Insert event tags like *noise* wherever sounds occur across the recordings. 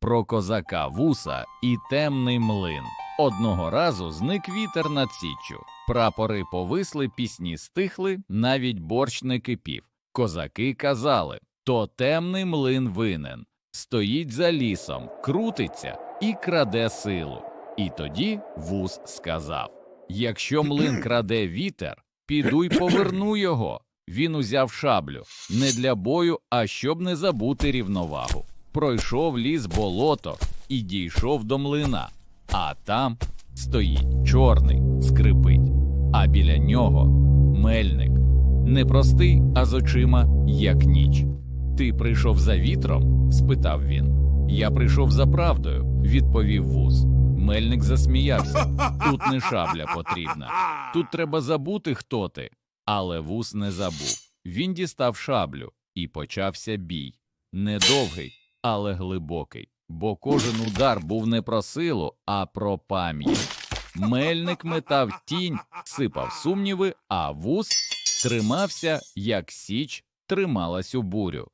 про козака вуса і темний млин. Одного разу зник вітер над січчю. Прапори повисли, пісні стихли, навіть борщ не кипів. Козаки казали то темний млин винен, стоїть за лісом, крутиться і краде силу. І тоді вус сказав Якщо млин *clears throat* краде вітер, піду й поверну його. Він узяв шаблю не для бою, а щоб не забути рівновагу. Пройшов ліс болото і дійшов до млина, а там стоїть чорний, скрипить, а біля нього мельник. Не простий, а з очима, як ніч. Ти прийшов за вітром? спитав він. Я прийшов за правдою, відповів вуз. Мельник засміявся. Тут не шабля потрібна. Тут треба забути, хто ти. Але вуз не забув. Він дістав шаблю, і почався бій. Недовгий, але глибокий, бо кожен удар був не про силу, а про пам'ять. Мельник метав тінь, сипав сумніви, а вуз тримався, як січ трималась у бурю.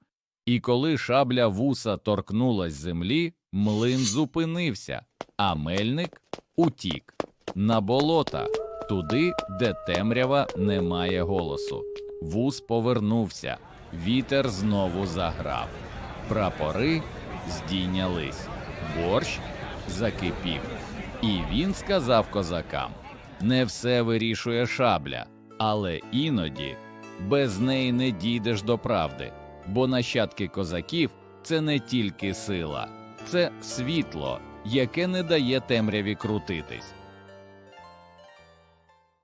І коли шабля вуса торкнулась землі, млин зупинився, а мельник утік на болота, туди, де темрява не має голосу. Вус повернувся, вітер знову заграв. Прапори здійнялись, борщ закипів. І він сказав козакам: не все вирішує шабля, але іноді без неї не дійдеш до правди, бо нащадки козаків це не тільки сила, це світло, яке не дає темряві крутитись.